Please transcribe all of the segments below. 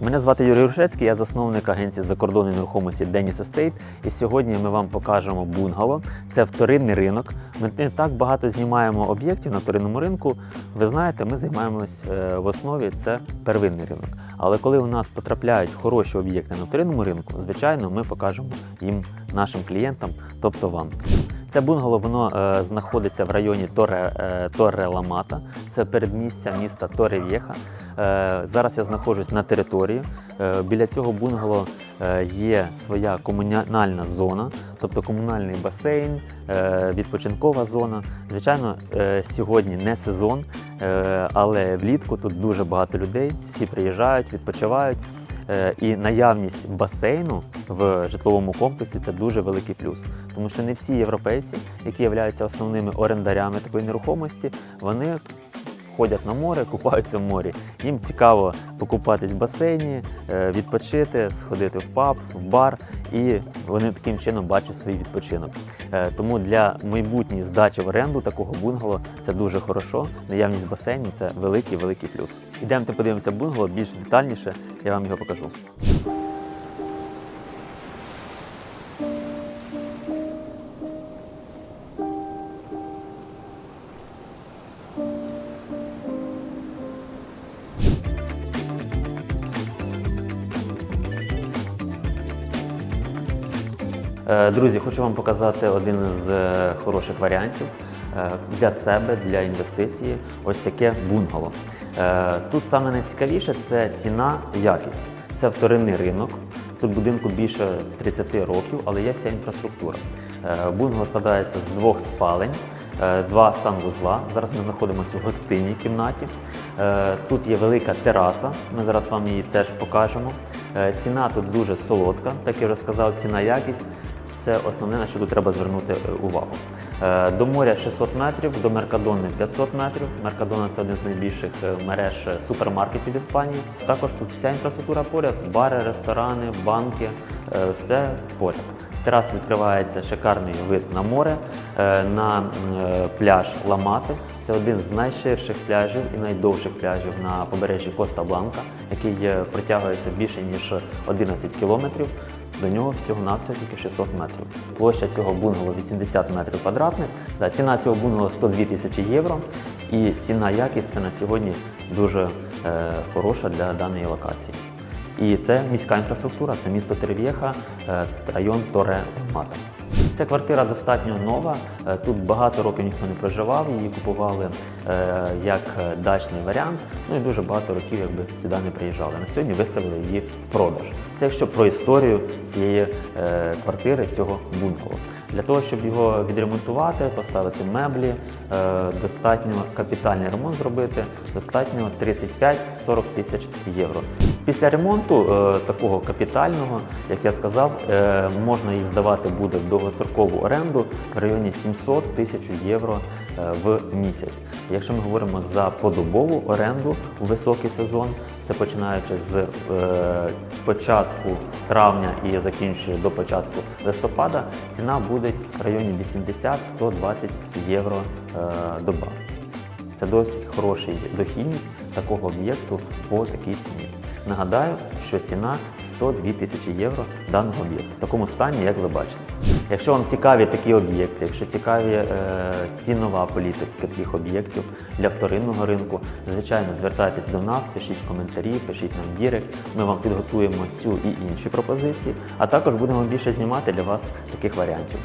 Мене звати Юрій Рушецький, я засновник агенції закордонної нерухомості Деніс Естейт. І сьогодні ми вам покажемо бунгало. Це вторинний ринок. Ми не так багато знімаємо об'єктів на вторинному ринку. Ви знаєте, ми займаємось е, в основі це первинний ринок. Але коли у нас потрапляють хороші об'єкти на вторинному ринку, звичайно, ми покажемо їм нашим клієнтам, тобто вам. Це бунгало воно е, знаходиться в районі Торе, е, Торе Ламата. Це передмістя міста Торе В'єха. Е, зараз я знаходжусь на території. Е, біля цього бунгало е, є своя комунальна зона, тобто комунальний басейн, е, відпочинкова зона. Звичайно, е, сьогодні не сезон, е, але влітку тут дуже багато людей. Всі приїжджають, відпочивають. Е, І наявність басейну в житловому комплексі це дуже великий плюс, тому що не всі європейці, які являються основними орендарями такої нерухомості, вони ходять на море, купаються в морі. Їм цікаво покупатись в басейні, е, відпочити, сходити в паб, в бар, і вони таким чином бачать свій відпочинок. Е, Тому для майбутньої здачі в оренду такого бунгало це дуже хорошо. Наявність басейну це великий великий плюс. Ідемте подивимося бунгало більш детальніше, я вам його покажу. Друзі, хочу вам показати один з е, хороших варіантів е, для себе, для інвестиції. Ось таке бунгало. Е, Тут саме найцікавіше це ціна, якість. Це вторинний ринок. Тут будинку більше 30 років, але є вся інфраструктура. Е, Бунгало складається з двох спалень, е, два санвузла. Зараз ми знаходимося в гостинній кімнаті. Е, Тут є велика тераса. Ми зараз вам її теж покажемо. Е, Ціна тут дуже солодка, так я вже сказав, ціна якість це основне, на що тут треба звернути е, увагу. Е, До моря 600 метрів, до Меркадони 500 метрів. Меркадона це один з найбільших е, мереж супермаркетів Іспанії. Також тут вся інфраструктура поряд, бари, ресторани, банки, все поряд. З тераси відкривається шикарний вид на море, на пляж Ламати. Це один з найширших пляжів і найдовших пляжів на побережжі Коста Бланка, який протягується більше ніж 11 кілометрів. До нього всього-навсього тільки 600 метрів. Площа цього бунгало 80 метрів квадратних. Да, ціна цього бунгало 102 тисячі євро. І ціна якість це на сьогодні дуже е, хороша для даної локації. І це міська інфраструктура, це місто Терев'єха, е, район Торе Мата. Ця квартира достатньо нова. е, Тут багато років ніхто не проживав. Її купували е, як дачний варіант. Ну і дуже багато років, якби сюди не приїжджали. На сьогодні виставили її в продаж. Це якщо про історію цієї квартири, цього бунгало. Для того, щоб його відремонтувати, поставити меблі, е, достатньо капітальний ремонт зробити, достатньо 35-40 тисяч євро. Після ремонту е, такого капітального, як я сказав, е, можна їх здавати буде в довгострокову оренду в районі 700 тисяч євро в місяць. Якщо ми говоримо за подобову оренду у високий сезон, це починаючи з е, початку травня і закінчуючи до початку листопада, ціна буде в районі 80-120 євро е, доба. Це досить хороша дохідність такого об'єкту по такій ціні. Нагадаю, що ціна 102 тисячі євро даного об'єкту в такому стані, як ви бачите. Якщо вам цікаві такі об'єкти, якщо цікаві е, цінова політика таких об'єктів для вторинного ринку, звичайно, звертайтесь до нас, пишіть коментарі, пишіть нам дірект. Ми вам підготуємо цю і інші пропозиції, а також будемо більше знімати для вас таких варіантів.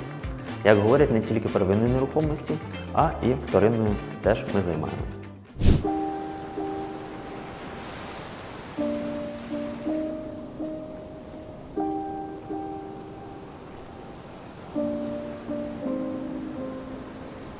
Як говорять, не тільки первинної нерухомості, а і вторинною теж ми займаємося.